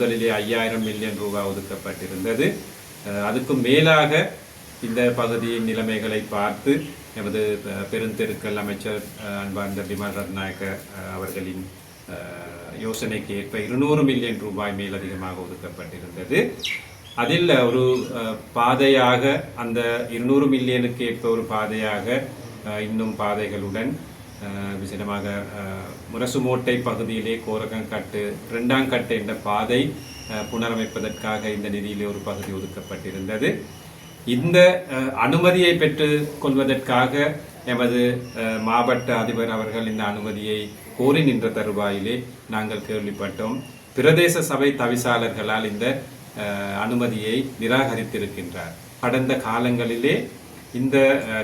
முதலிலே ஐயாயிரம் மில்லியன் ரூபாய் ஒதுக்கப்பட்டிருந்தது. அதுக்கும் மேலாக இந்த பகுதியின் நிலைமைகளை பார்த்து எமது பெருந்தெருக்கள் அமைச்சர் அன்பார்ந்த பிமல் ரத்நாயக்க அவர்களின் யோசனைக்கு ஏற்ப இருநூறு மில்லியன் ரூபாய் மேலதிகமாக ஒதுக்கப்பட்டிருந்தது. அதில் ஒரு பாதையாக அந்த இருநூறு மில்லியனுக்கு ஏற்ப ஒரு பாதையாக இன்னும் பாதைகளுடன் விசேடமாக முரசுமோட்டை பகுதியிலே கோரகங்கட்டு ரெண்டாங்கட்டு கட்டு என்ற பாதை புனரமைப்பதற்காக இந்த நிதியிலே ஒரு பகுதி ஒதுக்கப்பட்டிருந்தது. இந்த அனுமதியை பெற்று கொள்வதற்காக எமது மாவட்ட அதிபர் அவர்கள் இந்த அனுமதியை கோரி நின்ற தருவாயிலே நாங்கள் கேள்விப்பட்டோம். பிரதேச சபை தவிசாளர்களால் இந்த அனுமதியை நிராகரித்திருக்கின்றார். கடந்த காலங்களிலே இந்த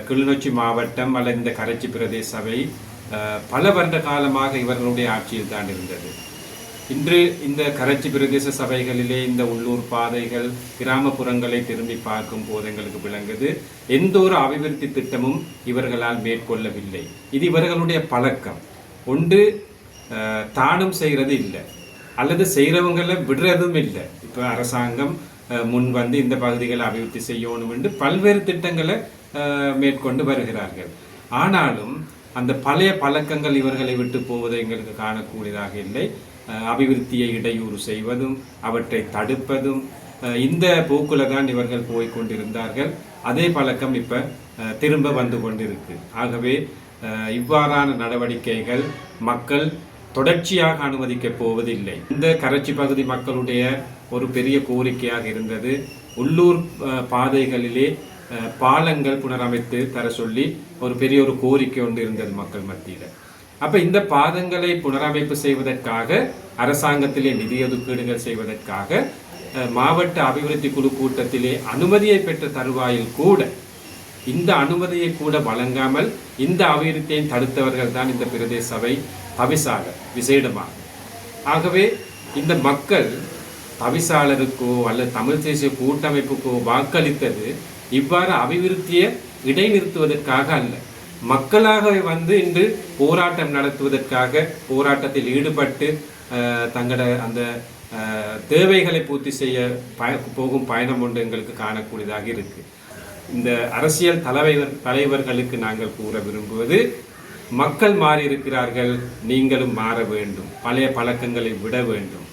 கிளிநொச்சி மாவட்டம் அல்லது இந்த கரைச்சி பிரதேச சபை பல வருட காலமாக இவர்களுடைய ஆட்சியில் தான் இருந்தது. இன்று இந்த கரைச்சி பிரதேச சபைகளிலே இந்த உள்ளூர் பாதைகள் கிராமப்புறங்களை திரும்பி பார்க்கும் போது எங்களுக்கு விளங்குது. எந்த ஒரு அபிவிருத்தி திட்டமும் இவர்களால் மேற்கொள்ளவில்லை. இது இவர்களுடைய பழக்கம். ஒன்று தானும் செய்கிறது இல்லை. அல்லது செய்கிறவங்களை விடுறதும் இல்லை. இப்போ அரசாங்கம் முன் வந்து இந்த பகுதிகளை அபிவிருத்தி செய்யணும் என்று பல்வேறு திட்டங்களை மேற்கொண்டு வருகிறார்கள். ஆனாலும் அந்த பழைய பழக்கங்கள் இவர்களை விட்டு போவதை எங்களுக்கு காணக்கூடியதாக இல்லை. அபிவிருத்தியை இடையூறு செய்வதும் அவற்றை தடுப்பதும் இந்த போக்கில் தான் இவர்கள் போய் கொண்டிருந்தார்கள். அதே பழக்கம் இப்போ திரும்ப வந்து கொண்டிருக்கு. ஆகவே இவ்வாறான நடவடிக்கைகள் மக்கள் தொடர்ச்சியாக அனுமதிக்கப் போவதில்லை. இந்த கரைச்சி பகுதி மக்களுடைய ஒரு பெரிய கோரிக்கையாக இருந்தது. உள்ளூர் பாதைகளிலே பாலங்கள் புனரமைத்து தர சொல்லி ஒரு பெரிய ஒரு கோரிக்கை ஒன்று இருந்தது மக்கள் மத்தியில். அப்போ இந்த பாதங்களை புனரமைப்பு செய்வதற்காக அரசாங்கத்திலே நிதி ஒதுக்கீடுகள் செய்வதற்காக மாவட்ட அபிவிருத்தி குழு கூட்டத்திலே அனுமதியை பெற்ற தருவாயில் கூட இந்த அனுமதியை கூட வழங்காமல் இந்த அபிவிருத்தியை தடுத்தவர்கள் தான் இந்த பிரதேச சபை தவிசாளர் விசேடமாக. ஆகவே இந்த மக்கள் தவிசாளருக்கோ அல்லது தமிழ் தேசிய கூட்டமைப்புக்கோ வாக்களித்தது இவ்வாறு அபிவிருத்தியை இடைநிறுத்துவதற்காக அல்ல. மக்களாகவே வந்து இன்று போராட்டம் நடத்துவதற்காக போராட்டத்தில் ஈடுபட்டு தங்களோட அந்த தேவைகளை பூர்த்தி செய்ய பய போகும் பயணம் ஒன்று எங்களுக்கு காணக்கூடியதாக இருக்குது இந்த அரசியல் தலைவர் தலைவர்களுக்கு நாங்கள் கூற விரும்புவது மக்கள் மாறியிருக்கிறார்கள் நீங்களும் மாற வேண்டும். பழைய பழக்கங்களை விட வேண்டும்.